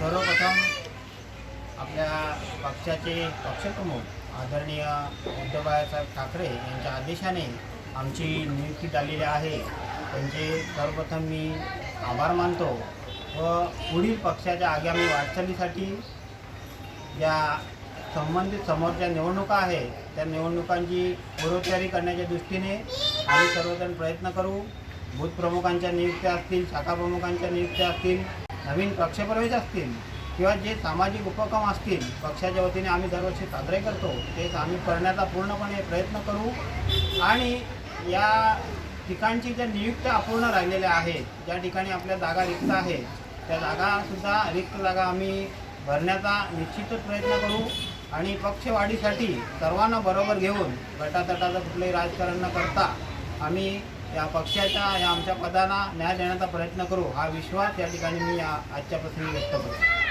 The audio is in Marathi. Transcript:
सर्वप्रथम आपल्या पक्षाचे पक्षप्रमुख आदरणीय उद्धव बाळासाहेब ठाकरे यांच्या आदेशाने आमची नियुक्ती झालेली आहे. त्यांचे सर्वप्रथम मी आभार मानतो व पुढील पक्षाच्या आगामी वाटचालीसाठी ज्या संबंधित समोर ज्या निवडणुका आहेत त्या निवडणुकांची पूर्वतयारी करण्याच्या दृष्टीने आम्ही सर्वजण प्रयत्न करू. बूथ प्रमुखांच्या नियुक्त्या असतील शाखा प्रमुखांच्या नियुक्त्या असतील नवीन पक्षप्रवेश असतील किंवा जे सामाजिक उपक्रम असतील पक्षाच्या वतीने आम्ही दरवर्षी साजरे करतो तेच आम्ही करण्याचा पूर्णपणे प्रयत्न करू. आणि या ठिकाणची ज्या नियुक्त्या अपूर्ण राहिलेल्या आहेत ज्या ठिकाणी आपल्या जागा रिक्त आहेत त्या जागासुद्धा रिक्त जागा आम्ही भरण्याचा निश्चितच प्रयत्न करू. आणि पक्षवाढीसाठी सर्वांना बरोबर घेऊन गटातटाचं कुठलंही राजकारण न करता आम्ही या पक्षाच्या या आमच्या पदांना न्याय देण्याचा प्रयत्न करू हा विश्वास या ठिकाणी मी आजच्या प्रसंगी व्यक्त करतो.